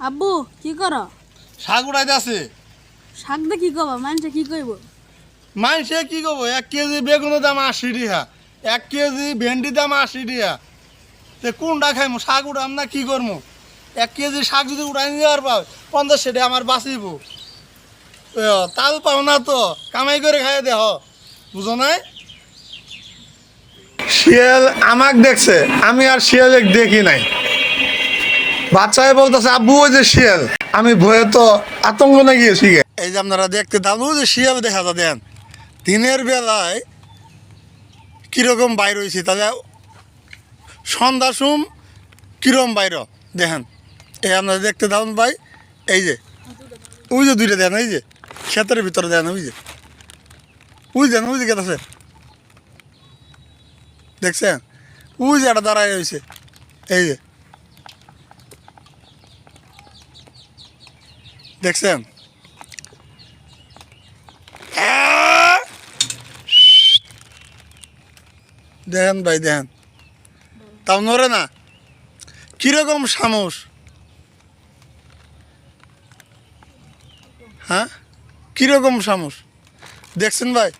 আব্বু কি কর? শাক উড়াইতে আছে। শাক দে কি কবা? মানুষে কি কইব? মানুষে কি করব এক কেজি বেগুনের দাম আশি টিহা এক কেজি ভেন্ডির দাম আশি টিহা তে কোনটা খাইমু? শাক উড়াম না কি করব এক কেজি শাক যদি উড়াই নিয়ে আর পাও পঞ্চাশ সেটা আমার বাঁচিব। তাল পাও না তো কামাই করে খাই দেহ। বুঝো নাই? শিয়াল আমাক দেখছে আমি আর শিয়ালে দেখি নাই। বাচ্চায় বলতেছে, আব্বু, ওই যে শিয়াল। আমি ভয়ে তো আতঙ্ক না গিয়েছি। এই যে আপনারা দেখতে দাবু যে শিয়াল দেখা যা দেন। দিনের বেলায় কীরকম বাইর হয়েছি তাহলে সন্ধ্যা সুম কীরকম বাইর? দেখেন, এই আপনারা দেখতে দাও ভাই, এই যে, ওই যে দুইটা দেন, এই যে, ক্ষেতের ভিতরে দেন, ওই যে। ওই দেন, ওই যে গেছে দেখছেন? ওই যে একটা দাঁড়ায় হয়েছে এই যে। দেখছেন! দেখেন ভাই দেখেন তাও নড়ে না। কীরকম সামস হ্যাঁ? কীরকম সামস দেখছেন ভাই?